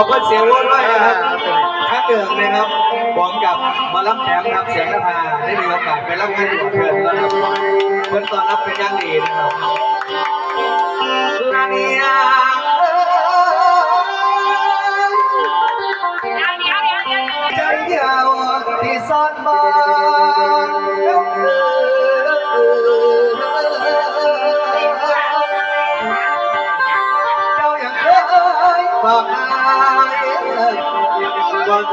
อบคุณเสียงโว้ด้วยนะครับท่านเดืองนะครับพร้อมกับหมาลับแถมครับเสียงนภาได้มีโอกาสไปรับงานอยู่กับเพื่อนแล้วนะครับเพื่อนตอนรับเป็นอย่างดีนะครับลาเนียเอ้ยใจเดียวที่ซ่อนมา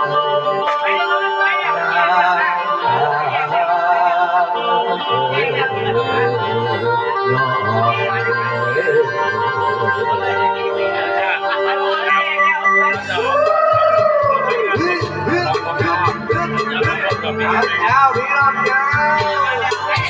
Now, here I go. เจ้า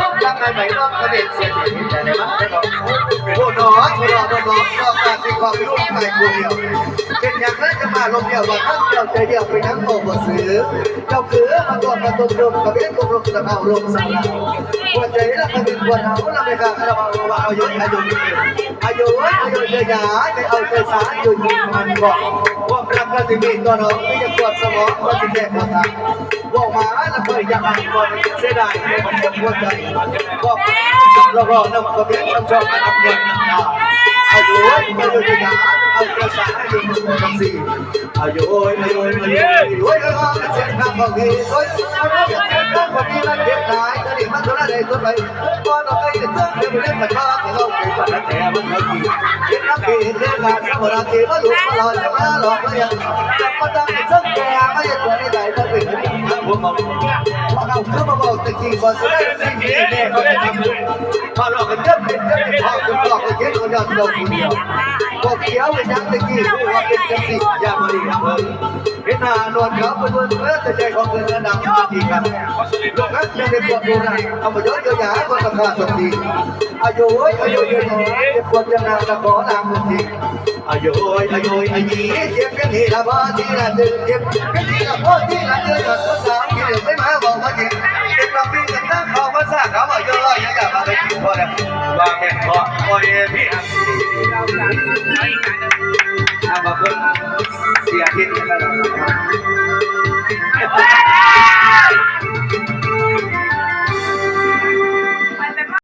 งก็การที่ความรู้ใครผู้เดียวเป็นอย่างนั้นจะมาลงเดียวว่าท่านเจ้าใจเดียวเป็นทั้งโตบ่ซื้อเจ้าคือมาตัวมาตุ่มตุ่มกับเป็นตุ่มตุ่มตะเอาลงสังละหัวใจละก็เป็นหัวเอาละไม่กล้าเราเอาว่าอายุอายุอายุอายุเยอะยาใจเอาใจสาอยู่ยิงมันบอกว่ารักกันที่มีตัวน้องไม่จะป วดสมองก็จะแก้ปัญหาบอกมาแล้วก็อยากอ่านก่อนเสียดายในมันจะปวใจบอกเรารอน้ำก็เป็นน้ำชอบน้ำเงินนำมาอายุอายุเยอะยาเอาใจสาอยู่ยิงมันสี่อายุอายุอายุอายุอายุอายุเสียงข้าบางทีโอ้ยเอาเสียงข้างบางทีมันเก็บหายจะได้มันตัวก่อนเราไปเจอเรื่องเรื่องมันมาเราไปฝันแต่มันไม่ดีเห็นนักเรียนเรื่องงานสมุนไพรมาหลุด đây mắt nó đây tôi vậy. Qua nó cây thì sớm để mình lên phải ba cái không? Cũng phải là trẻ vẫn hơi kỳ biết nó kỳ thế là sao mà làm gì có lúc mà lời cho lá lọt nó nhận chẳng có tăng thì sớm kè có nhận rồi đi đại tôi vì nó bị ăn buồn mộng mà không cứ mà bầu tình gì còn sớm đây xin gì ก็เก็บคนเดียวเราคนเดียวบอกเขียวเป็นยังตะกี้รู้ว่าเป็นจังสิอย่ามาดีครับเฮ้ยเห็นหน้านวลเขาเป็นวันเมื่อแต่ใจของเงินระดับดีกันลูกนั้นยังได้ปวดดูนะเอามาเยอะเยอะยาก็ราคาตกดีอายุอายุเยอะๆจะปวดจะนานจะขอนามมันดีอายุอายุอายุเจ็บกันทีละบ้าทีละเดือนเจ็บกันทีละพ่อที พอแล้ววางแผนพอพอเอพี่อะเอามาเพื่มเสียทิศกันแล้ว